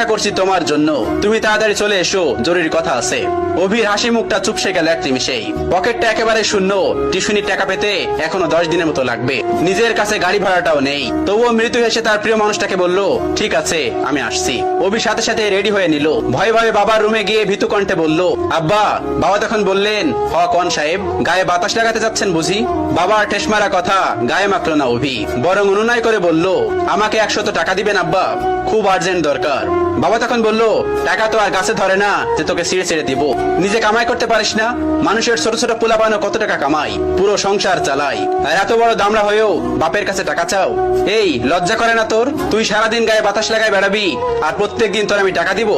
অপেক্ষা করছি তোমার জন্য। তুমি তাড়াতাড়ি চলে এসো, জরুরি কথা আছে। অভির হাসি মুখটা চুপসে গেল এক নিমিষেই। পকেটটা একেবারে শূন্য টিউশনির টাকা পেতে এখনও দশ দিনের মতো লাগবে। নিজের কাছে গাড়ি ভাড়াটাও নেই। তবুও মৃত্যু হেসে তার প্রিয় মানুষটাকে বলল, ঠিক আছে, আমি আসছি। অভি সাথে সাথে রেডি হয়ে নিল। ভয়ে ভয়ে বাবার রুমে গিয়ে ভীতু কণ্ঠে বলল, আব্বা, বাবা তখন বললেন, হ, কন সাহেব, গায়ে বাতাস লাগাতে যাচ্ছেন বুঝি? বাবার ঠেস মারা কথা গায়ে মাখলো না অভি। বরং অনুনয় করে বলল, আমাকে একশত টাকা দিবেন, আব্বা। খুব আর্জেন্ট দরকার। বাবা তখন বলল, টাকা তো আর গাছে ধরে না, যে তোকে ছিঁড়ে ছিঁড়ে দিব। নিজে কামাই করতে পারিস না? মানুষের ছোট ছোট পোলা পানো কত টাকা কামাই পুরো সংসার চালাই আর এত বড় দামড়া হয়েও বাপের কাছে টাকা চাও? এই, লজ্জা করে না তোর? তুই সারাদিন গায়ে বাতাস লাগায় বেড়াবি, আর প্রত্যেক দিন তোর আমি টাকা দিব?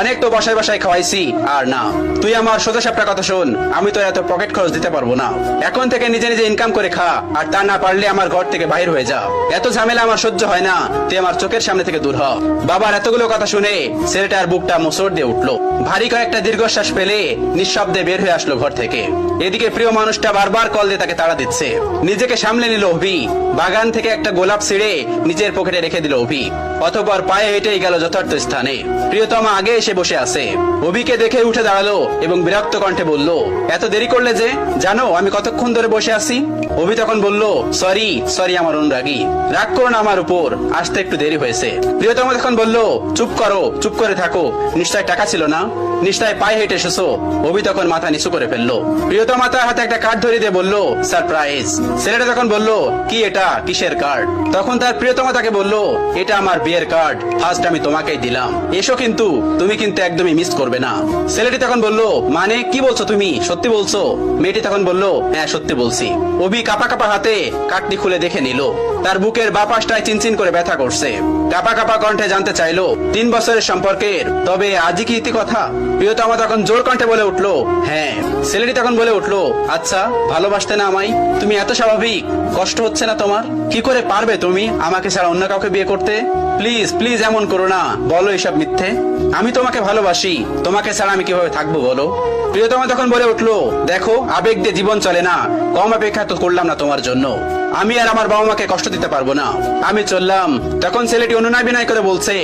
অনেক তো বসায় বসায় খাওয়াইছি, আর না। তুই আমার সোজা সাপটা কথা শোন, আমি তোর এত পকেট খরচ দিতে পারব না। এখন থেকে নিজে নিজে ইনকাম করে খা, আর তা না পারলে আমার ঘর থেকে বাইর হয়ে যা। এত ঝামেলা আমার সহ্য হয় না, তুই আমার চোখের সামনে থেকে দূর হ। বাবার এতগুলো কথা শুনে ছেলেটার বুকটা মোচড় দিয়ে উঠল। ভারী কয়েকটা দীর্ঘশ্বাস পেলে নিঃশব্দে বের হয়ে আসলো ঘর থেকে। এদিকে প্রিয় মানুষটা বারবার কল দিয়ে তাকে তাড়া দিচ্ছে। নিজেকে সামলে নিল অভি। বাগান থেকে একটা গোলাপ ছিঁড়ে নিজের পকেটে রেখে দিল অভি। অতপর পায়ে হেঁটেই গেল যথার্থ স্থানে। প্রিয়তমা আগে এসে বসে আছে। অভিকে দেখে উঠে দাঁড়াল এবং বিরক্ত কণ্ঠে বলল, এত দেরি করলে যে? জানো, আমি কতক্ষণ ধরে বসে আছি? অভি তখন বলল, সরি সরি আমার অনুরাগী। রাগ করো না আমার উপর, আসতে একটু দেরি হয়েছে। প্রিয়তমা তখন বলল, চুপ করো চুপ করে থাকো। নিশ্চয় টাকা ছিল না? নিশ্চয় পায়ে হেঁটে এসেছ? অভি তখন মাথা নিচু করে ফেলল। প্রিয়তমা তার হাতে একটা কার্ড ধরিয়ে দিয়ে বলল সারপ্রাইজ ছেলেটা তখন বলল, কি এটা? কিসের কার্ড তখন তার প্রিয়তমা তাকে বলল, এটা আমার বিয়ের কার্ড ফার্স্ট আমি তোমাকেই দিলাম। এসো কিন্তু, তুমি কিন্তু একদমই মিস করবে না। ছেলেটি তখন বলল মানে কি বলছো তুমি? সত্যি বলছো? মেয়েটি তখন বলল হ্যাঁ সত্যি বলছি। অভি কাপা কাপা হাতে কার্ডটি খুলে দেখে নিল। তার বুকের বাপাসটায় চিনচিন করে ব্যথা করছে। কাপা কাপা কণ্ঠে জানতে চাইলো, তিন বছরের সম্পর্কের। তবে আজই কি ইতি কথা? প্রিয়তমা তখন জোর কণ্ঠে বলে উঠল হ্যাঁ ছেলেটি তখন বলে উঠল আচ্ছা ভালোবাসতে না আমায়? তুমি এত স্বাভাবিক, কষ্ট হচ্ছে না তোমার? কি করে পারবে তুমি আমাকে ছাড়া অন্য কাউকে বিয়ে করতে? প্লিজ প্লিজ এমন করো না। বলো এসব মিথ্যে। আমি তোমাকে ভালোবাসি। তোমাকে ছাড়া আমি কীভাবে থাকব বলো? প্রিয়তমা তখন বলে উঠল, দেখো, আবেগ দিয়ে জীবন চলে না। কম অপেক্ষা তো করলাম না তোমার জন্য। আমি আর আমার বাবা মাকে কষ্ট দিতে পারব না। আমি চললাম। তখন ছেলেটি অনুনয় বিনয় করে বলছে,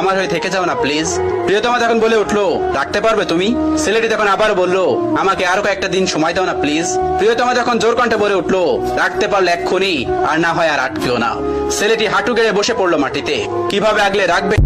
আমার হয়ে থেকে যাও না প্লিজ প্রিয়তমা তখন বলে উঠল রাখতে পারবে তুমি? ছেলেটি তখন আবার বলল, আমাকে আরও কয়েকটা দিন সময় দাও না প্লিজ প্রিয়তমা তখন জোর কণ্ঠে বলে উঠল রাখতে পারলে এক্ষুনি, আর না হয় আর আটকেও না। ছেলেটি হাঁটু গেড়ে বসে পড়ল মাটিতে। কীভাবে আগলে রাখবে